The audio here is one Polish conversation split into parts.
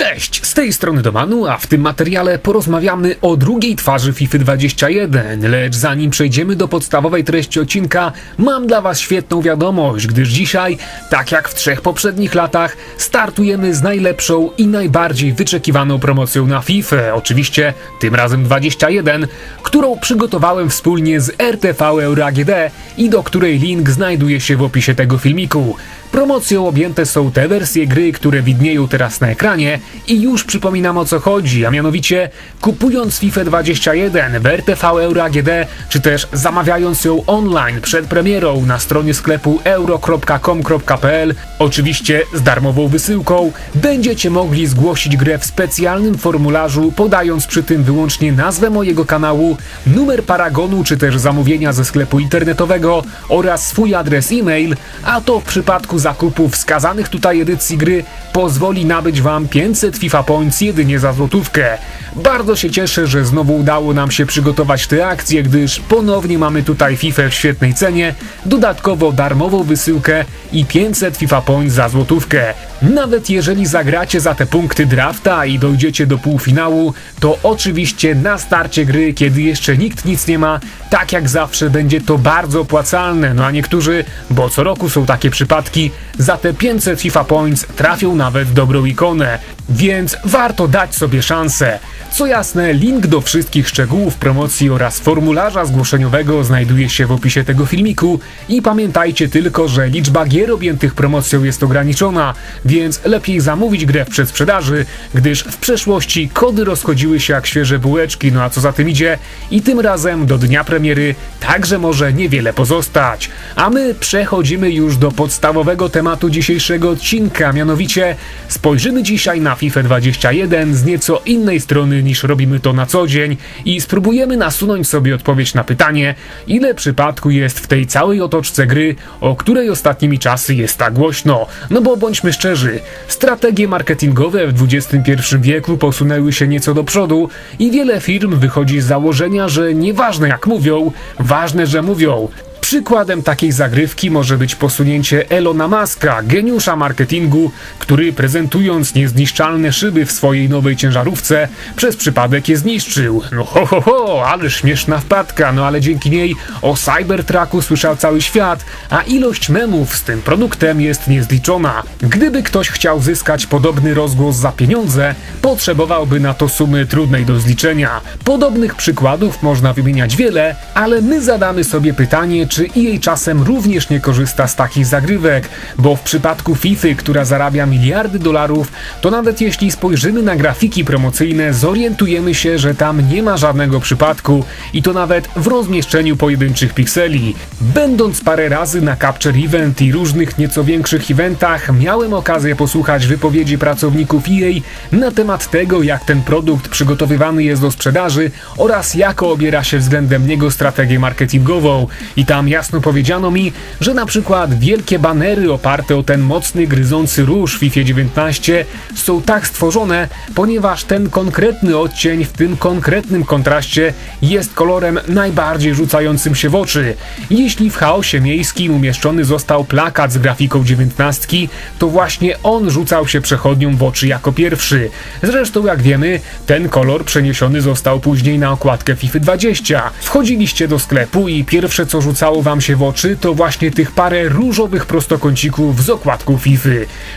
Cześć, z tej strony Domanu, a w tym materiale porozmawiamy o drugiej twarzy FIFA 21, lecz zanim przejdziemy do podstawowej treści odcinka, mam dla Was świetną wiadomość, gdyż dzisiaj, tak jak w trzech poprzednich latach, startujemy z najlepszą i najbardziej wyczekiwaną promocją na FIFA, oczywiście tym razem 21, którą przygotowałem wspólnie z RTV Euro AGD i do której link znajduje się w opisie tego filmiku. Promocją objęte są te wersje gry, które widnieją teraz na ekranie i już przypominam o co chodzi, a mianowicie kupując FIFA 21 w RTV Euro AGD, czy też zamawiając ją online przed premierą na stronie sklepu euro.com.pl, oczywiście z darmową wysyłką, będziecie mogli zgłosić grę w specjalnym formularzu, podając przy tym wyłącznie nazwę mojego kanału, numer paragonu czy też zamówienia ze sklepu internetowego oraz swój adres e-mail, a to w przypadku zakupu wskazanych tutaj edycji gry pozwoli nabyć Wam 500 FIFA Points jedynie za złotówkę. Bardzo się cieszę, że znowu udało nam się przygotować tę akcję, gdyż ponownie mamy tutaj FIFA w świetnej cenie, dodatkowo darmową wysyłkę i 500 FIFA Points za złotówkę. Nawet jeżeli zagracie za te punkty drafta i dojdziecie do półfinału, to oczywiście na starcie gry, kiedy jeszcze nikt nic nie ma, tak jak zawsze będzie to bardzo opłacalne, no a niektórzy, bo co roku są takie przypadki, za te 500 FIFA Points trafią nawet dobrą ikonę, więc warto dać sobie szansę. Co jasne, link do wszystkich szczegółów promocji oraz formularza zgłoszeniowego znajduje się w opisie tego filmiku i pamiętajcie tylko, że liczba gier objętych promocją jest ograniczona, więc lepiej zamówić grę w przedsprzedaży, gdyż w przeszłości kody rozchodziły się jak świeże bułeczki, no a co za tym idzie, i tym razem do dnia premiery także może niewiele pozostać. A my przechodzimy już do podstawowego tematu dzisiejszego odcinka, mianowicie spojrzymy dzisiaj na FIFA 21 z nieco innej strony niż robimy to na co dzień i spróbujemy nasunąć sobie odpowiedź na pytanie, ile przypadku jest w tej całej otoczce gry, o której ostatnimi czasy jest tak głośno. No bo bądźmy szczerzy, strategie marketingowe w XXI wieku posunęły się nieco do przodu i wiele firm wychodzi z założenia, że nieważne jak mówią, ważne, że mówią. Przykładem takiej zagrywki może być posunięcie Elona Muska, geniusza marketingu, który prezentując niezniszczalne szyby w swojej nowej ciężarówce, przez przypadek je zniszczył. No ho ho ho, ale śmieszna wpadka, no ale dzięki niej o Cybertrucku słyszał cały świat, a ilość memów z tym produktem jest niezliczona. Gdyby ktoś chciał zyskać podobny rozgłos za pieniądze, potrzebowałby na to sumy trudnej do zliczenia. Podobnych przykładów można wymieniać wiele, ale my zadamy sobie pytanie, czy EA czasem również nie korzysta z takich zagrywek, bo w przypadku FIFA, która zarabia miliardy dolarów, to nawet jeśli spojrzymy na grafiki promocyjne, zorientujemy się, że tam nie ma żadnego przypadku i to nawet w rozmieszczeniu pojedynczych pikseli. Będąc parę razy na Capture Event i różnych nieco większych eventach, miałem okazję posłuchać wypowiedzi pracowników EA na temat tego, jak ten produkt przygotowywany jest do sprzedaży oraz jako obiera się względem niego strategię marketingową. I tam jasno powiedziano mi, że na przykład wielkie banery oparte o ten mocny, gryzący róż w FIFA 19 są tak stworzone, ponieważ ten konkretny odcień w tym konkretnym kontraście jest kolorem najbardziej rzucającym się w oczy. Jeśli w chaosie miejskim umieszczony został plakat z grafiką 19, to właśnie on rzucał się przechodniom w oczy jako pierwszy. Zresztą jak wiemy, ten kolor przeniesiony został później na okładkę FIFA 20. Wchodziliście do sklepu i pierwsze co rzucało wam się w oczy, to właśnie tych parę różowych prostokącików z okładką FIFA.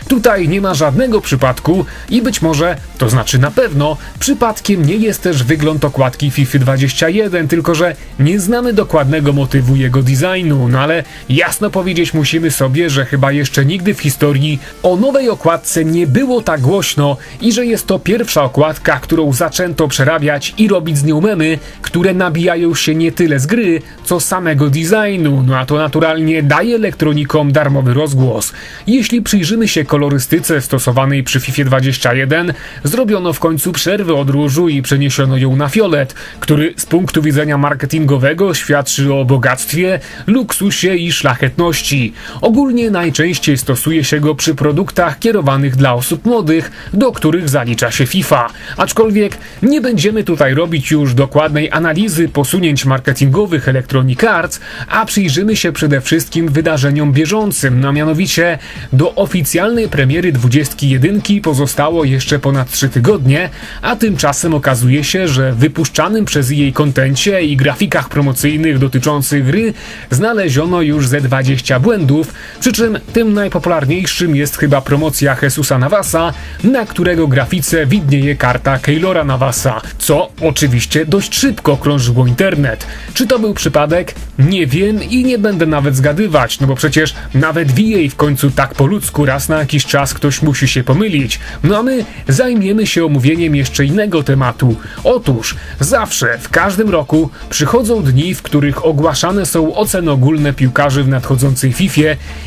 Tutaj nie ma żadnego przypadku i być może, to znaczy na pewno, przypadkiem nie jest też wygląd okładki FIFA 21, tylko że nie znamy dokładnego motywu jego designu, no ale jasno powiedzieć musimy sobie, że chyba jeszcze nigdy w historii o nowej okładce nie było tak głośno i że jest to pierwsza okładka, którą zaczęto przerabiać i robić z nią memy, które nabijają się nie tyle z gry, co samego designu, no a to naturalnie daje elektronikom darmowy rozgłos. Jeśli przyjrzymy się kolorystyce stosowanej przy FIFA 21, zrobiono w końcu przerwę od różu i przeniesiono ją na fiolet, który z punktu widzenia marketingowego świadczy o bogactwie, luksusie i szlachetności. Ogólnie najczęściej stosuje się go przy produktach kierowanych dla osób młodych, do których zalicza się FIFA. Aczkolwiek nie będziemy tutaj robić już dokładnej analizy posunięć marketingowych Electronic Arts, a przyjrzymy się przede wszystkim wydarzeniom bieżącym, no mianowicie do oficjalnej premiery 21 pozostało jeszcze ponad 3 tygodnie, a tymczasem okazuje się, że wypuszczanym przez jej kontencie i grafikach promocyjnych dotyczących gry znaleziono już ze 20 błędów, przy czym tym najpopularniejszym jest chyba promocja Jesusa Navasa, na którego grafice widnieje karta Keylora Navasa, co oczywiście dość szybko krążyło internet. Czy to był przypadek? Nie wiem i nie będę nawet zgadywać, no bo przecież nawet w EA w końcu tak po ludzku raz na jakiś czas ktoś musi się pomylić. No a my zajmiemy się omówieniem jeszcze innego tematu. Otóż zawsze, w każdym roku przychodzą dni, w których ogłaszane są oceny ogólne piłkarzy w nadchodzącej FIFA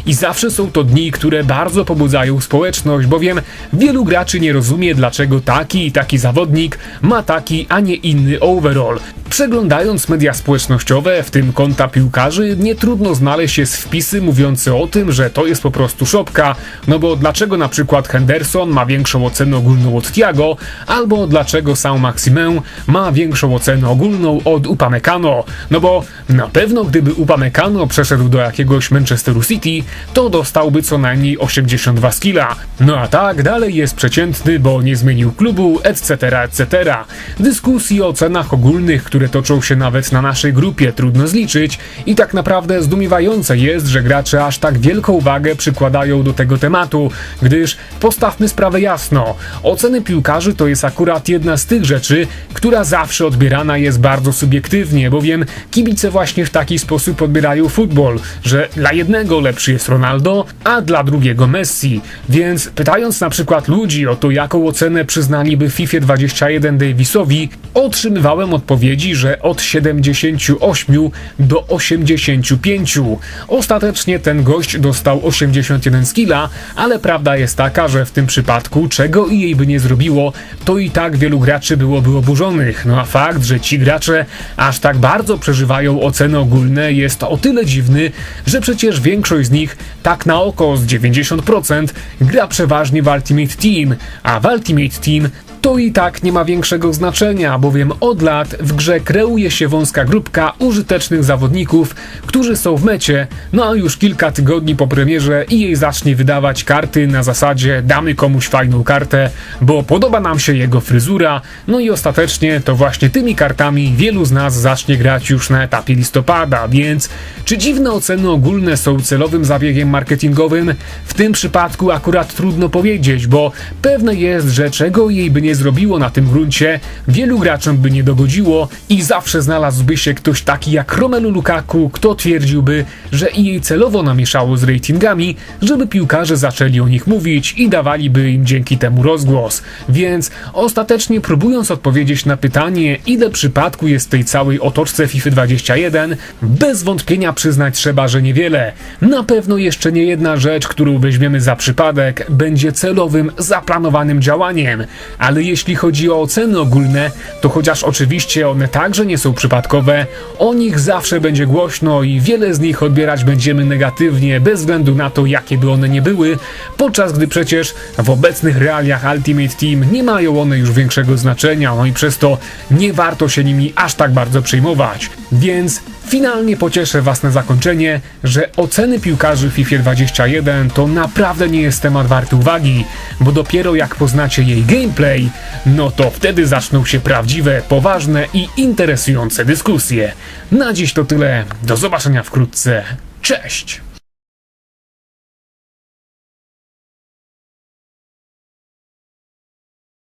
i zawsze są to dni, które bardzo pobudzają społeczność, bowiem wielu graczy nie rozumie, dlaczego taki i taki zawodnik ma taki, a nie inny overall. Przeglądając media społecznościowe, w tym konta piłkarzy, nie trudno znaleźć jest wpisy mówiące o tym, że to jest po prostu szopka, no bo dlaczego na przykład Henderson ma większą ocenę ogólną od Thiago, albo dlaczego sam Maximę ma większą ocenę ogólną od Upamecano, no bo na pewno gdyby Upamecano przeszedł do jakiegoś Manchesteru City, to dostałby co najmniej 82 skilla. No a tak dalej jest przeciętny, bo nie zmienił klubu, etc., etc. Dyskusji o cenach ogólnych, które toczą się nawet na naszej grupie, trudno zliczyć i tak naprawdę zdumiewające jest, że gracze aż tak wielką uwagę przykładają do tego tematu, gdyż postawmy sprawę jasno, oceny piłkarzy to jest akurat jedna z tych rzeczy, która zawsze odbierana jest bardzo subiektywnie, bowiem kibice właśnie w taki sposób odbierają futbol, że dla jednego lepszy jest Ronaldo, a dla drugiego Messi. Więc pytając na przykład ludzi o to, jaką ocenę przyznaliby FIFA 21 Davisowi, otrzymywałem odpowiedzi, że od 78 do 85. Ostatecznie ten gość dostał 81 skilla, ale prawda jest taka, że w tym przypadku, czego i jej by nie zrobiło, to i tak wielu graczy byłoby oburzonych. No a fakt, że ci gracze aż tak bardzo przeżywają oceny ogólne jest o tyle dziwny, że przecież większość z nich, tak na oko z 90%, gra przeważnie w Ultimate Team, a w Ultimate Team to i tak nie ma większego znaczenia, bowiem od lat w grze kreuje się wąska grupka użytecznych zawodników, którzy są w mecie, no a już kilka tygodni po premierze i jej zacznie wydawać karty na zasadzie damy komuś fajną kartę, bo podoba nam się jego fryzura, no i ostatecznie to właśnie tymi kartami wielu z nas zacznie grać już na etapie listopada, więc czy dziwne oceny ogólne są celowym zabiegiem marketingowym? W tym przypadku akurat trudno powiedzieć, bo pewne jest, że czego jej by nie zrobiło na tym gruncie, wielu graczom by nie dogodziło i zawsze znalazłby się ktoś taki jak Romelu Lukaku, kto twierdziłby, że jej celowo namieszało z ratingami, żeby piłkarze zaczęli o nich mówić i dawaliby im dzięki temu rozgłos. Więc ostatecznie próbując odpowiedzieć na pytanie, ile przypadku jest w tej całej otoczce FIFA 21, bez wątpienia przyznać trzeba, że niewiele. Na pewno jeszcze nie jedna rzecz, którą weźmiemy za przypadek, będzie celowym, zaplanowanym działaniem, ale jeśli chodzi o oceny ogólne, to chociaż oczywiście one także nie są przypadkowe, o nich zawsze będzie głośno i wiele z nich odbierać będziemy negatywnie, bez względu na to, jakie by one nie były, podczas gdy przecież w obecnych realiach Ultimate Team nie mają one już większego znaczenia, no i przez to nie warto się nimi aż tak bardzo przejmować. Więc Finalnie pocieszę Was na zakończenie, że oceny piłkarzy FIFA 21 to naprawdę nie jest temat warty uwagi, bo dopiero jak poznacie jej gameplay, no to wtedy zaczną się prawdziwe, poważne i interesujące dyskusje. Na dziś to tyle, do zobaczenia wkrótce, cześć!